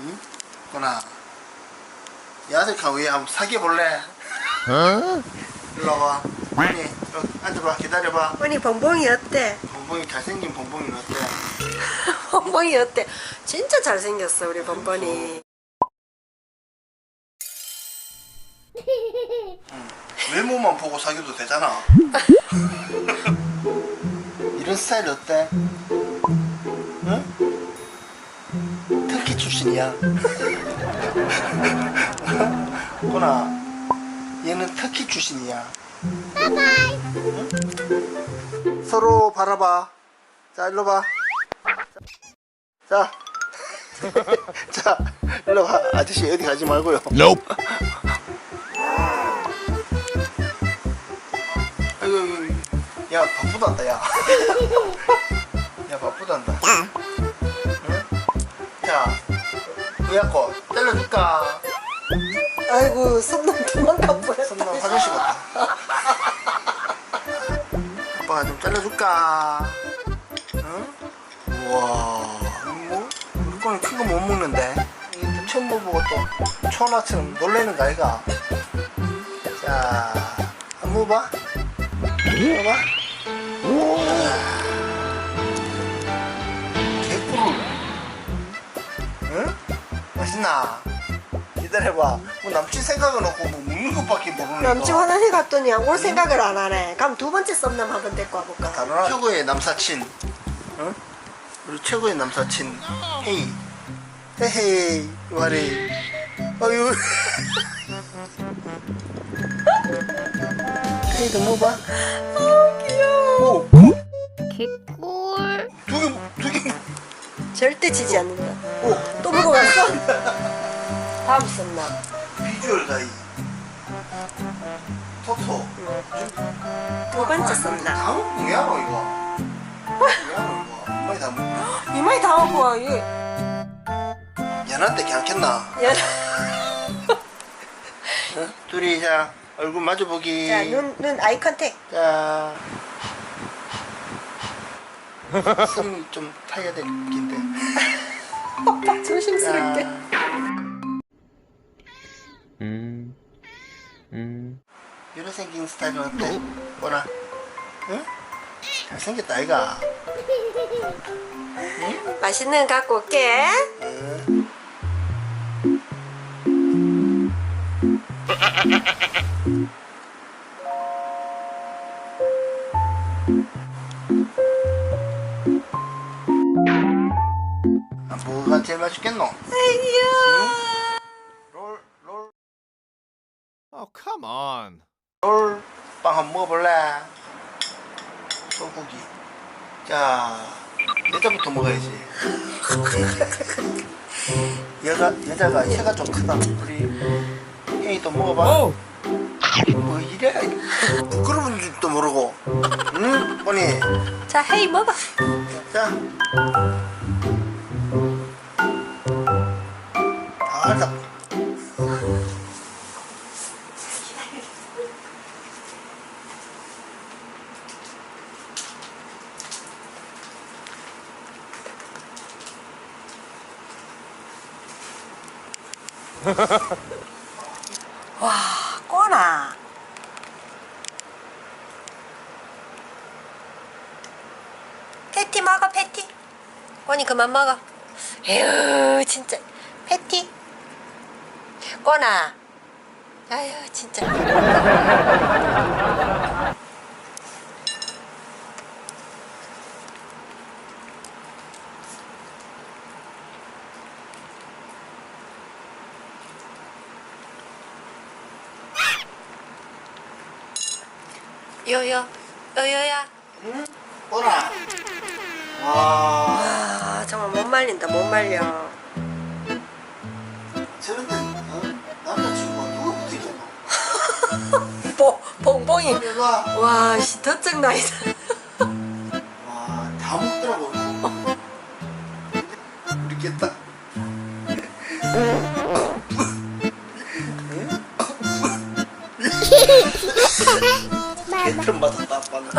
응? 구나 야들카 위에 한번 사귀어 볼래? 일로 와봐 아니 여기 앉아봐 기다려봐 언니 봉봉이 어때? 봉봉이 잘생긴 봉봉이 어때? 봉봉이 어때? 진짜 잘생겼어 우리 봉봉이 외모만 보고 사귀어도 되잖아 이런 스타일 어때? 출신이야 구나 얘는 터키 출신이야 응? 서로 바라봐 자 일로 봐 자, 자, 일로 와. 아저씨 어디 가지 말고요. Nope. 아이고, 아이고, 야 바쁘단다 야. 야 바쁘단다. 그래갖고 잘라줄까? 아이고 손놈 도망가 버렸다 손놈 화장실 갔다. 아빠가 좀 잘라줄까? 응? 우와, 이거 뭐? 우리 거는 큰거 못 먹는데. 이게 또 처음 먹어보고 또 초나처럼 놀래는 거 아이가? 자, 한번 먹어봐. 먹어봐. 개 있나? 기다려봐. 뭐 남친 생각은 없고 뭐 먹는 것밖에 모르는 남친 화장실 갔더니 올 생각을 안 하네 그럼 두 번째 썸남 한번 데리고 와볼까? 단호한 최고의 남사친. 응? 우리 최고의 남사친. 헤이. 헤헤이. 와리. 어유. 헤이 너 먹어봐. 아 귀여워 오. 개꿀. 두 개, 두 개. 절대 지지 않는다 오. 또 먹고 갔어? 다음 썸남 비주얼 다이. 토토. 두 번째 썸남 다 먹, 뭐야 너 이거? 뭐야 너 이거? 많이 다 먹. 이마에 다 먹고 이게 연한테 괜찮겠나? 야, 응? 둘이 자 얼굴 마주보기. 자, 눈, 눈 아이 컨택. 자. 숨좀 타야 될 긴데. 오빠 조심스럽게. 음. 음. 이런 생긴 스타일은 어때? 뭐라? 응? 잘생겼다 아이가. 맛있는 거 갖고 올게. 응. 제일 맛있겠노? 아이야. 롤, 롤, Oh, come on. 롤, 빵 한번 먹어볼래? 소고기. 자, 여자부터 먹어야지. 여자, 여자가 혀가 좀 크다. 우리 혜이도 먹어봐. 뭐 이래? 부끄러운 줄도 모르고. 응? 보니. 자, 헤이 먹어. 자. 와, 꼬나. 패티 먹어, 패티. 꼬니 그만 먹어. 에휴, 진짜. 패티. 꼬나. 아유, 진짜. 요요, 요요야. 응? 보라. 와. 아, 정말 못 말린다, 못 말려. 저런데, 어? 남자친구가 있잖아. 보, 봉봉이. 얘가, 와, 씨, 더 짱나이다. 와, 다 먹더라고. 우리 깼다. 개털 맞았다, 아빠는.